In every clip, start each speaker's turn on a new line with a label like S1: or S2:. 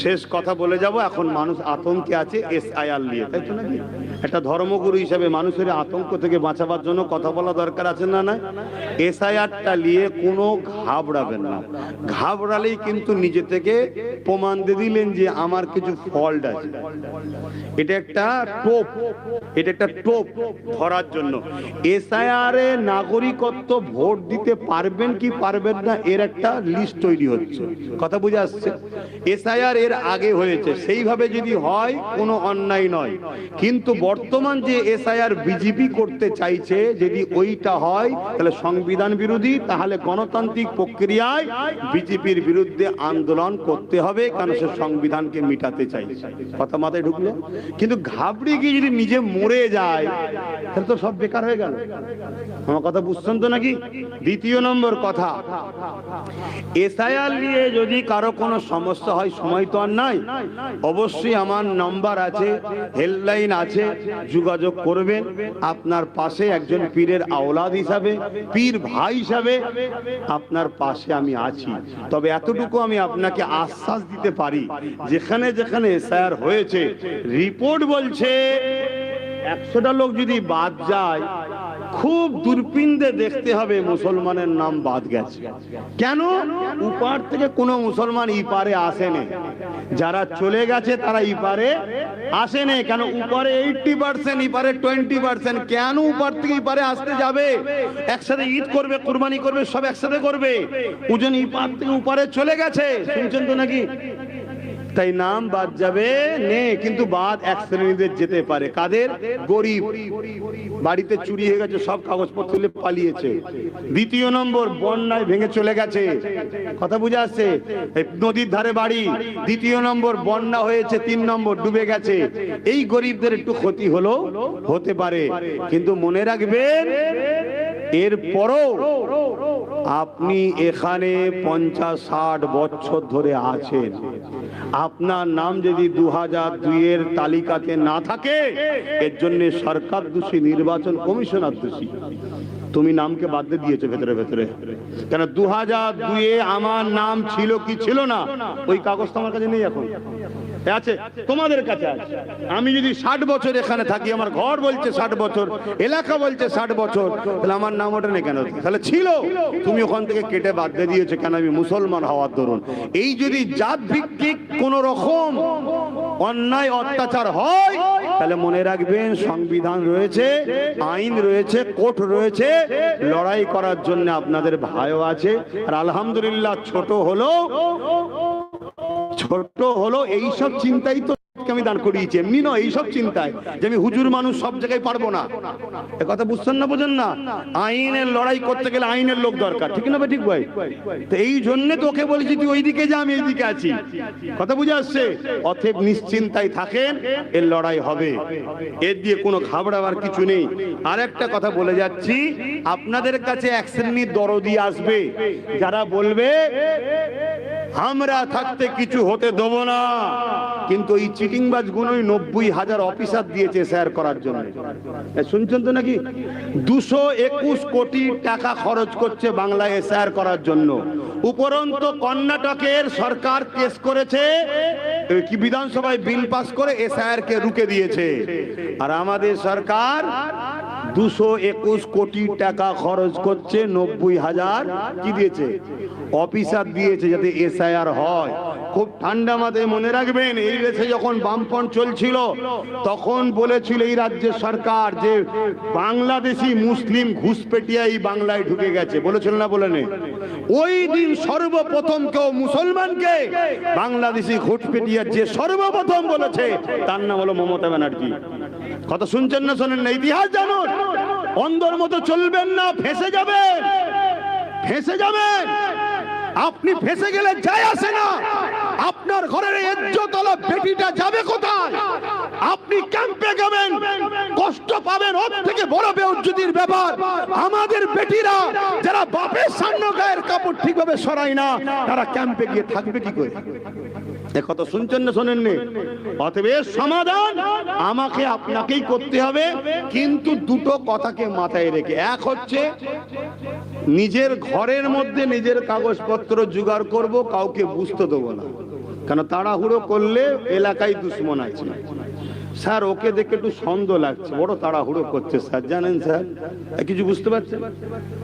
S1: শেষ কথা বলে যাব, এখন মানুষ আতঙ্কে আছে এস আইআর নিয়ে, তাই তো নাকি? একটা ধর্মগুরু হিসাবে মানুষের আতঙ্ক থেকে বাঁচাবার জন্য কথা বলা দরকার আছে না না এসআইআরটা নিয়ে কোনো ঘাবড়াবেন না। ঘাবড়ালেই কিন্তু নিজে থেকে প্রমাণ দিয়ে দিলেন যে আমার কিছু ফল্ট আছে। এটা একটা টোপ, এটা একটা টোপ ধরার জন্য। এসআইআর এ নাগরিকত্ব ভোট দিতে পারবেন কি পারবেন না, এর একটা লিস্ট তৈরি হচ্ছে। কথা বুঝে আসছে? এসআইআর এর আগে হয়েছে। সেইভাবে যদি হয়, কোনো অন্যায় নয়। কিন্তু বর্তমান যে এসআইআর বিজেপি করতে চাইছে, যদি ওইটা হয়, তাহলে সংবিধান বিরোধী, তাহলে গণতান্ত্রিক প্রক্রিয়ায় বিজেপির বিরুদ্ধে আন্দোলন করতে হবে, কারণ সে সংবিধানকে মিটাতে চাইছে। কথা মাথায় ঢুকলো? কিন্তু ঘাবড়ে গিয়ে যদি নিজে মরে যায়, তাহলে তো সব বেকার হয়ে গেল। আমার কথা বুঝছেন তো নাকি? দ্বিতীয় নম্বর কথা, এসআইআর নিয়ে যদি কারও কোনো সমস্যা হয়, সময় তো আর নাই। অবশ্যই আমার নাম্বার আছে, হেল্পলাইন আছে, যোগাযোগ করবেন। আপনার পাশে একজন পীরের আওলাদ হিসাবে, পীর ভাই হিসাবে আপনার পাশে আমি আছি। তবে এতটুকু আমি আপনাকে আশ্বাস দিতে পারি, যেখানে যেখানে এসআইআর হয়েছে, রিপোর্ট বলছে, একশোটা লোক যদি বাদ যায় খুব দূরপিন্দে দেখতে হবে মুসলমানের নাম বাদ গেছে। কেন? উপার থেকে কোনো মুসলমান ইপারে আসেনি। যারা চলে গেছে তারা ইপারে আসেনি। কেন? উপরে এইটটি পার্সেন্ট ইপারে টোয়েন্টি পার্সেন্ট কেন উপার থেকে ইপারে আসতে যাবে? একসাথে ঈদ করবে, কুরবানি করবে, সব একসাথে করবে। ওজন ইপার থেকে উপারে চলে গেছে। শুনছেন তো নাকি? তাই নাম বাদ যাবে নে, কিন্তু বাদ এক শ্রেণীদের যেতে পারে। কাদের? গরিব। বাড়িতে চুরি হয়ে গেছে, সব কাগজপত্র তুলে পালিয়েছে। দ্বিতীয় নম্বর, বন্যায় ভেঙে চলে গেছে। কথা বুঝে আসছে? নদীর ধারে বাড়ি। দ্বিতীয় নম্বর, বন্যা হয়েছে, তিন নম্বর, ডুবে গেছে। এই গরিবদের একটু ক্ষতি হলো, হতে পারে। কিন্তু মনে রাখবেন এরপরও আপনি এখানে পঞ্চাশ ষাট বছর ধরে আছেন। আপনার নাম যদি দু হাজার দুইয়ের তালিকাতে না থাকে, এর জন্য সরকার দোষী, নির্বাচন কমিশনার দোষী। তুমি নামকে বাদ দিয়েছ ভেতরে ভেতরে। কেন দু হাজার দুইয়ে আমার নাম ছিল কি ছিল না? ওই কাগজ তোমার কাছে নেই এখন। আছে, তোমাদের কাছে আছে। আমি যদি ষাট বছর এখানে থাকি, আমার ঘর বলছে ষাট বছর, এলাকা বলছে ষাট বছর, তাহলে আমার নাম ওটা নেই কেন? তাহলে ছিল, তুমি ওখান থেকে কেটে বাদ দিয়ে দিয়েছ কেন? আমি মুসলমান হওয়ার দরুন। এই যদি জাত ভিত্তিক কোন রকম অন্যায়, অত্যাচার হয়, তাহলে মনে রাখবেন, সংবিধান রয়েছে, আইন রয়েছে, কোর্ট রয়েছে, লড়াই করার জন্য আপনাদের ভাইও আছে। আর আলহামদুলিল্লাহ, ছোট হলো ছোট হলো, এইসব চিন্তাই তো আমি দান করিয়েছি। এমনি নয়, এইসব চিন্তায় যে আমি হুজুর মানুষ সব জায়গায় পারব না। এ কথা বুঝছেন না বোঝেন না? আইনের লড়াই করতে গেলে আইনের লোক দরকার। ঠিক না ভাই, ঠিক ভাই? তো এই জন্য তোকে বলেছি, তুই ওইদিকে যা, আমি এইদিকে আছি। কথা বুঝে আসছে? অথেব নিশ্চিন্তায় থাকেন, এর লড়াই হবে। এর দিয়ে কোনো ঘাবড়াবার কিছু নেই। আর একটা কথা বলে যাচ্ছি, আপনাদের কাছে এক শ্রেণির দরদি আসবে, যারা বলবে আমরা থাকতে কিছু হতে দেব না। কিন্তু এই চিটিংবাজ গুলোই নব্বই হাজার অফিসার দিয়েছে শেয়ার করার জন্য। শুনছেন তো নাকি? দুশো একুশ কোটি টাকা খরচ করছে বাংলায় শেয়ার করার জন্য। উপরন্ত কর্ণাটকের সরকার কেস করেছে কি বিধানসভায় বিল পাস করে এসআইআর কে রুকে দিয়েছে। আর আমাদের সরকার দুশো একুশ কোটি টাকা খরচ করছে, নব্বই হাজার কি দিয়েছে? অফিসার দিয়েছে যাতে এসআইআর হয়। খুব ঠান্ডা মাথায় মনে রাখবেন, এই দেশে যখন বামপন চলছিল, তখন বলেছিল এই রাজ্যের সরকার যে বাংলাদেশি মুসলিম ঘুষপেটিয়া এই বাংলায় ঢুকে গেছে। বলেছিল না বলে নে ওই দিন সর্বপ্রথম কেউ মুসলমানকে বাংলাদেশি ঘুষপেটিয়া যে সর্বপ্রথম বলেছে, তার নাম হলো মমতা ব্যানার্জি। কথা শুনছেন না শোনেন না? ইতিহাস জানুন। অন্ধর মতো চলবেন না, ফেসে যাবেন। ফেসে যাবেন। আপনি ফেসে গেলে যায় আসে না। আপনার ঘরের এজ্জতলা বেটিটা যাবে কোথায়? আপনি ক্যাম্পে যাবেন, কষ্ট পাবেন, ওর থেকে বড় বেউজ্জুতির ব্যাপার। আমাদের বেটিরা, যারা বাপের সামনে গায়ের কাপড় ঠিকভাবে সরায় না, তারা ক্যাম্পে গিয়ে থাকবে কি করে? কথা শুনছেন না শোনেননি? অতএব সমাধান আমাকে আপনাকেই করতে হবে, কিন্তু দুটো কথাকে মাথায় রেখে। এক হচ্ছে, নিজের ঘরের মধ্যে নিজের কাগজপত্র জোগাড় করব, কাউকে বুঝতে দেবো না। কেন তাড়াহুড়ো করলে এলাকায় দুশ্মন আছে। স্যার, ওকে দেখে একটু সন্দেহ লাগছে। বড় তাড়াহুড়ো করছে স্যার, জানেন স্যার? কিছু বুঝতে পারছেন?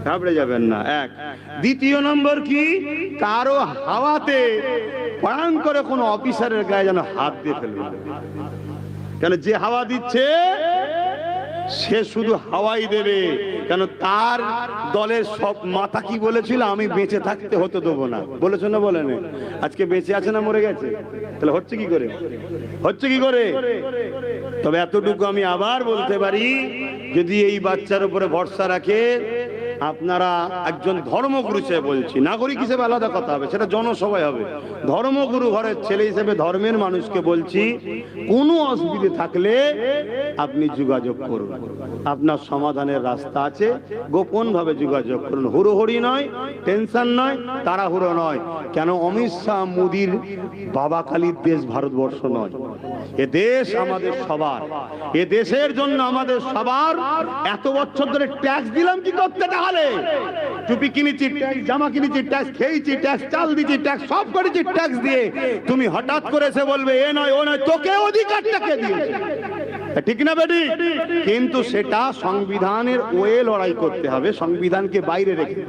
S1: ঘাবড়ে যাবেন না। এক। দ্বিতীয় নম্বর কি? কারও হাওয়াতে পান করে কোনো অফিসারের গায়ে যেন হাত দিয়ে ফেলবে। কেন যে হাওয়া দিচ্ছে সে শুধু হাওয়াই দেবে। কেন তার দলের সব মাথা কি বলেছিল? আমি বেঁচে থাকতে হতে দেবো না। বলেছ না বলেন? আজকে বেঁচে আছে না মরে গেছে? তাহলে হচ্ছে কি করে? হচ্ছে কি করে? তবে এতটুকু আমি আবার বলতে পারি, যদি এই বাচ্চার উপরে ভরসা রাখে আপনারা একজন ধর্মগুরু হিসেবে বলছি। নাগরিক হিসেবে আলাদা কথা হবে, সেটা জনসভায় হবে। ধর্মগুরু ঘরের ছেলে হিসেবে ধর্মের মানুষকে বলছি, কোনো অসুবিধে থাকলে আপনি যোগাযোগ করুন। আপনার সমাধানের রাস্তা আছে গোপন ভাবে যোগাযোগ করুন। হুড়োহুড়ি নয়, টেনশন নয়, তাড়াহুড়ো নয়। কেন অমিত শাহ মোদির বাবা কালীর দেশ ভারতবর্ষ নয়। এ দেশ আমাদের সবার। এ দেশের জন্য আমাদের সবার। এত বছর ধরে ট্যাক্স দিলাম কি করতে তাহলে টুপি কিনেছি, ট্যাক্স, জামা কিনেছি, ট্যাক্স, খেয়েছি, ট্যাক্স, চাল দিচ্ছি ট্যাক্স, সব করেছি, ট্যাক্স দিয়ে তুমি হঠাৎ করে এসে বলবে, এ নয়, ও নয়, তোকে অধিকারটাকে দিয়েছে? ঠিক না বেটি? কিন্তু সেটা সংবিধানের ওয়ে লড়াই করতে হবে, সংবিধানকে বাইরে রেখে।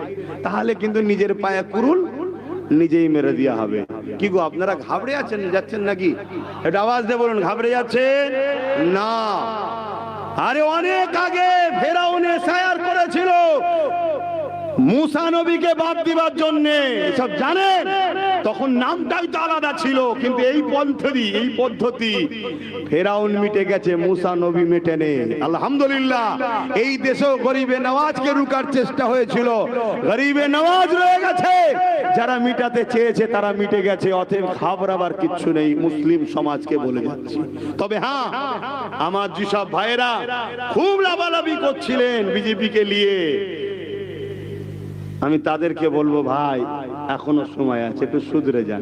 S1: তাহলে কিন্তু নিজের পায়ে কুরুল নিজেই মেরে দেওয়া হবে। কি গো, আপনারা ঘাবড়ে আছেন, যাচ্ছেন নাকি? এটা আওয়াজ দিয়ে বলুন, ঘাবড়ে যাচ্ছেন? না। আরে অনেক আগে ফেরাউনে সায়ার করেছিল। মুসা নবীকে বাদ দিবার জন্যে। এসব জানেন? তখন নামটাই তো আলাদা ছিল, কিন্তু এই পদ্ধতি এই পদ্ধতি ফেরাউন মিটে গেছে, মুসা নবী মেটে নে আলহামদুলিল্লাহ, এই দেশেও গরিবে নওয়াজকে রুকার চেষ্টা হয়েছিল, গরিবে নওয়াজ রয়ে গেছে। যারা মিটাতে চেয়েছে, তারা মিটে গেছে, অতএব ঘাবড়াবার কিচ্ছু নেই, মুসলিম সমাজকে বলে যাচ্ছি। তবে হ্যাঁ আমার যেসব ভাইয়েরা খুব লাভালাভি করছিলেন বিজেপিকে নিয়ে। আমি তাদেরকে বলব, ভাই এখনও সময় আছে, একটু শুধরে যান।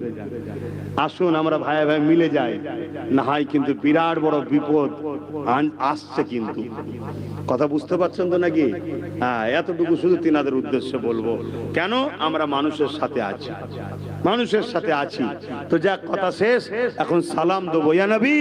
S1: আসুন, আমরা ভাই ভাই মিলে যাই। না হয় কিন্তু বিরাট বড় বিপদ আসছে কিন্তু। কথা বুঝতে পারছেন তো নাকি? হ্যাঁ এতটুকু শুধু তিনাদের উদ্দেশ্যে বলব। কেন? আমরা মানুষের সাথে আছি। মানুষের সাথে আছি। তো যাক, কথা শেষ। এখন সালাম দেবো, ইয়া নবী।